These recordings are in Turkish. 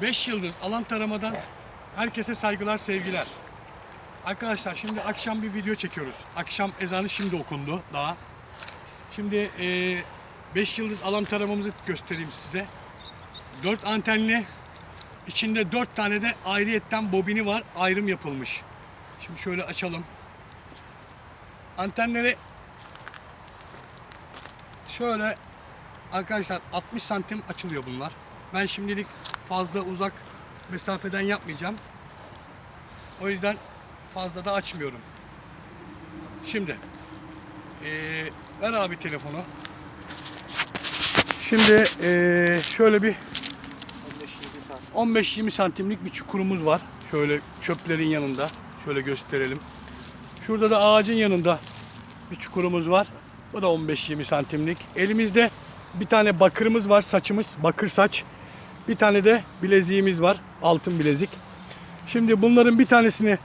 5 yıldız alan taramadan herkese saygılar, sevgiler. Arkadaşlar şimdi akşam bir video çekiyoruz. Akşam ezanı şimdi okundu daha. Şimdi 5 yıldız alan taramamızı göstereyim size. 4 antenli, içinde 4 tane de ayrıyetten bobini var. Ayrım yapılmış. Şimdi şöyle açalım. Antenleri şöyle arkadaşlar 60 santim açılıyor bunlar. Ben şimdilik fazla uzak mesafeden yapmayacağım. O yüzden fazla da açmıyorum. Şimdi eee, ver abi telefonu. Şimdi eee, şöyle bir 15-20 santimlik bir çukurumuz var. Şöyle çöplerin yanında. Şöyle gösterelim. Şurada da ağacın yanında bir çukurumuz var. Bu da 15-20 santimlik. Elimizde bir tane bakırımız var. Saçımız bakır saç. Bir tane de bileziğimiz var. Altın bilezik. Şimdi bunların bir tanesini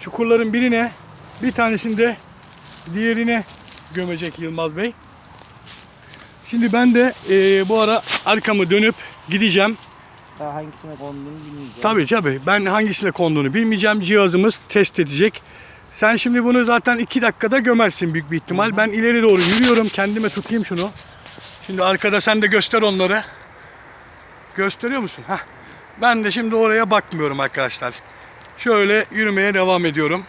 çukurların birine bir tanesini de diğerine gömecek Yılmaz Bey. Şimdi ben de eee, bu ara arkamı dönüp gideceğim. Daha hangisine konduğunu bilmeyeceğim. Tabii tabii. Ben hangisine konduğunu bilmeyeceğim. Cihazımız test edecek. Sen şimdi bunu zaten iki dakikada gömersin büyük bir ihtimal. Ben ileri doğru yürüyorum. Kendime tutayım şunu. Şimdi arkada sen de göster onları. Gösteriyor musun? Heh. Ben de şimdi oraya bakmıyorum arkadaşlar. Şöyle yürümeye devam ediyorum.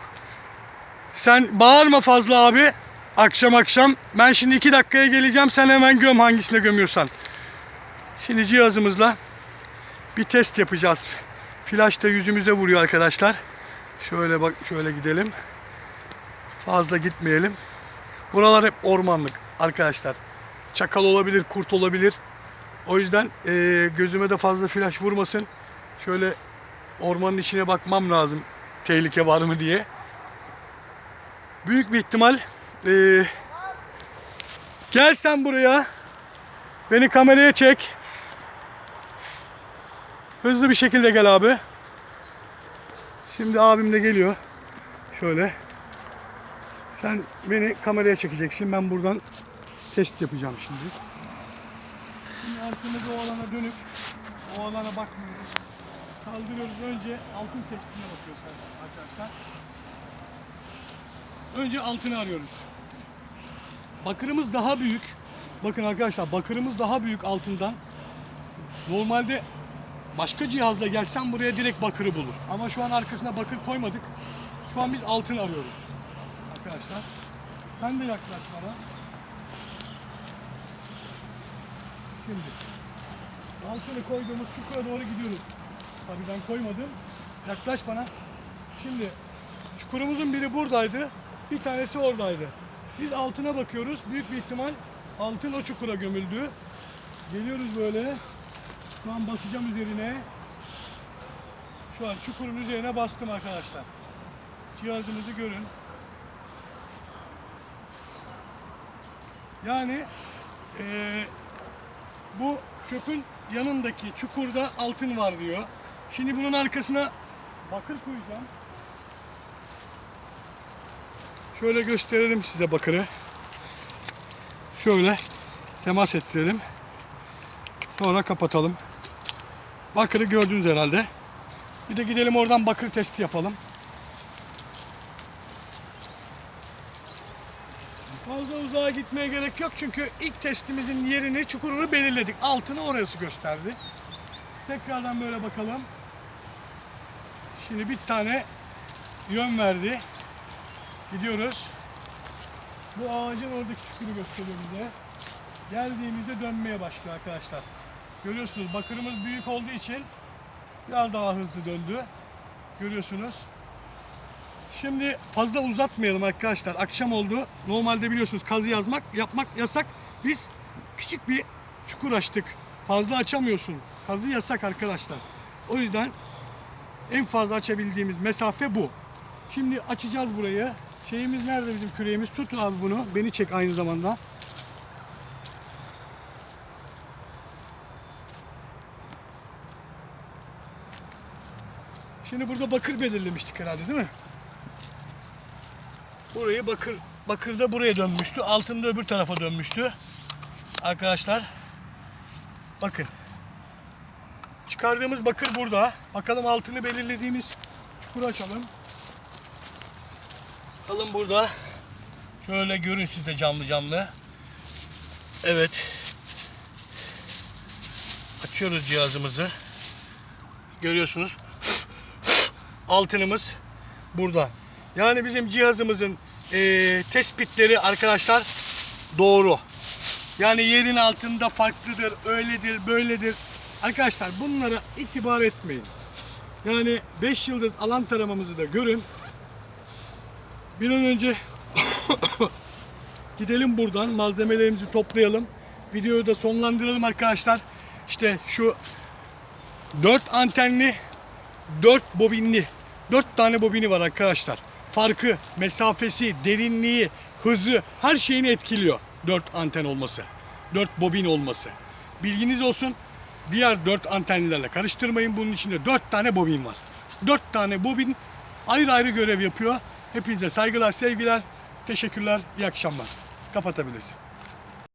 Sen bağırma fazla abi. Akşam akşam. Ben şimdi iki dakikaya geleceğim. Sen hemen göm hangisine gömüyorsan. Şimdi cihazımızla bir test yapacağız. Flash da yüzümüze vuruyor arkadaşlar. Şöyle bak şöyle gidelim. Fazla gitmeyelim. Buralar hep ormanlık arkadaşlar. Çakal olabilir, kurt olabilir. O yüzden eee, gözüme de fazla flash vurmasın. Şöyle ormanın içine bakmam lazım. Tehlike var mı diye. Büyük bir ihtimal eee, gel sen buraya. Beni kameraya çek. Hızlı bir şekilde gel abi. Şimdi abim de geliyor. Şöyle. Sen beni kameraya çekeceksin. Ben buradan test yapacağım şimdi. Şimdi arkamızı o alana dönüp o alana bakmıyoruz. Kaldırıyoruz. Önce altın testine bakıyoruz arkadaşlar. Önce altını arıyoruz. Bakırımız daha büyük. Bakın arkadaşlar bakırımız daha büyük altından. Normalde başka cihazla gelsen buraya direkt bakırı bulur. Ama şu an arkasına bakır koymadık. Şu an biz altın arıyoruz. Arkadaşlar. Sen de yaklaş bana. Şimdi. Altını koyduğumuz çukura doğru gidiyoruz. Tabii ben koymadım. Yaklaş bana. Şimdi çukurumuzun biri buradaydı. Bir tanesi oradaydı. Biz altına bakıyoruz. Büyük bir ihtimal altın o çukura gömüldü. Geliyoruz böyle. Şu an basacağım üzerine. Şu an çukurun üzerine bastım arkadaşlar. Cihazımızı görün. Yani eee, bu çöpün yanındaki çukurda altın var diyor. Şimdi bunun arkasına bakır koyacağım. Şöyle gösterelim size bakırı. Şöyle temas ettirelim. Sonra kapatalım. Bakırı gördünüz herhalde. Bir de gidelim oradan bakır testi yapalım. Fazla uzağa gitmeye gerek yok çünkü ilk testimizin yerini, çukurunu belirledik. Altını orası gösterdi. Tekrardan böyle bakalım. Şimdi bir tane yön verdi. Gidiyoruz. Bu ağacın oradaki çukuru gösteriyor bize. Geldiğimizde dönmeye başlıyor arkadaşlar. Görüyorsunuz bakırımız büyük olduğu için biraz daha hızlı döndü. Görüyorsunuz. Şimdi fazla uzatmayalım arkadaşlar. Akşam oldu. Normalde biliyorsunuz kazı yazmak, yapmak yasak. Biz küçük bir çukur açtık. Fazla açamıyorsun. Kazı yasak arkadaşlar. O yüzden en fazla açabildiğimiz mesafe bu. Şimdi açacağız burayı. Şeyimiz nerede bizim küreğimiz? Tut abi bunu. Beni çek aynı zamanda. Şimdi burada bakır belirlemiştik herhalde değil mi? Burayı bakır bakırda buraya dönmüştü. Altında öbür tarafa dönmüştü. Arkadaşlar bakın. Çıkardığımız bakır burada. Bakalım altını belirlediğimiz çukuru açalım. Bakalım burada. Şöyle görün siz de canlı canlı. Evet. Açıyoruz cihazımızı. Görüyorsunuz. Altınımız burada. Yani bizim cihazımızın eee, tespitleri arkadaşlar doğru. Yani yerin altında farklıdır, öyledir, böyledir. Arkadaşlar bunlara itibar etmeyin. Yani 5 yıldız alan taramamızı da görün. Bir an önce gidelim buradan malzemelerimizi toplayalım. Videoyu da sonlandıralım arkadaşlar. İşte şu 4 antenli 4 bobinli 4 tane bobini var arkadaşlar. Farkı, mesafesi, derinliği, hızı her şeyini etkiliyor 4 anten olması. 4 bobin olması. Bilginiz olsun. Diğer 4 antenlerle karıştırmayın. Bunun içinde 4 tane bobin var. 4 tane bobin ayrı ayrı görev yapıyor. Hepinize saygılar, sevgiler, teşekkürler, iyi akşamlar. Kapatabilirsin.